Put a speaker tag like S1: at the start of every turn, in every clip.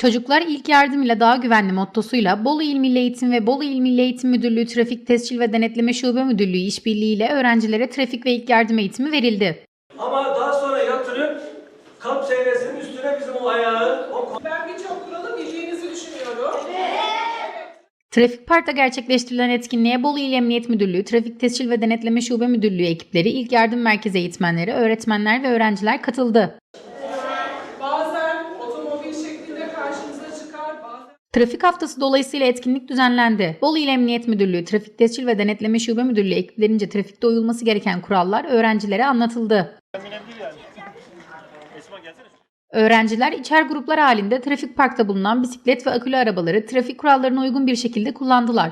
S1: Çocuklar ilk yardım ile daha güvenli mottosuyla Bolu İl Milli Eğitim ve Bolu İl Milli Eğitim Müdürlüğü Trafik Tescil ve Denetleme Şube Müdürlüğü işbirliğiyle öğrencilere trafik ve ilk yardım eğitimi verildi.
S2: Ama daha sonra yatırıp kalp seviyesinin üstüne bizim o ayağı, o
S3: Ben birçok kuralı bildiğinizi düşünüyorum.
S1: Trafik Park'ta gerçekleştirilen etkinliğe Bolu İl Emniyet Müdürlüğü, Trafik Tescil ve Denetleme Şube Müdürlüğü ekipleri, ilk yardım merkezi eğitmenleri, öğretmenler ve öğrenciler katıldı. Trafik haftası dolayısıyla etkinlik düzenlendi. Bolu İl Emniyet Müdürlüğü, Trafik Tescil ve Denetleme Şube Müdürlüğü ekiplerince trafikte uyulması gereken kurallar öğrencilere anlatıldı. Öğrenciler içer gruplar halinde trafik parkta bulunan bisiklet ve akülü arabaları trafik kurallarına uygun bir şekilde kullandılar.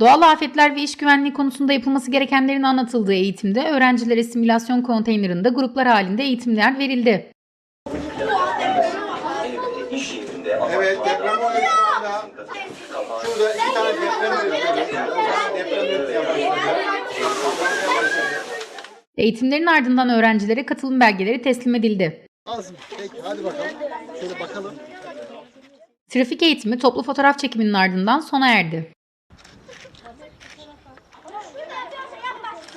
S1: Doğal afetler ve iş güvenliği konusunda yapılması gerekenlerin anlatıldığı eğitimde öğrencilere simülasyon konteynerinde gruplar halinde eğitimler verildi.
S4: Evet deprem oluyor şu anda. Şurada iki tane deprem oluyor. Deprem oluyor.
S1: Eğitimlerin ardından öğrencilere katılım belgeleri teslim edildi.
S4: Az mı? Peki hadi bakalım. Şöyle bakalım.
S1: Trafik eğitimi toplu fotoğraf çekiminin ardından sona erdi.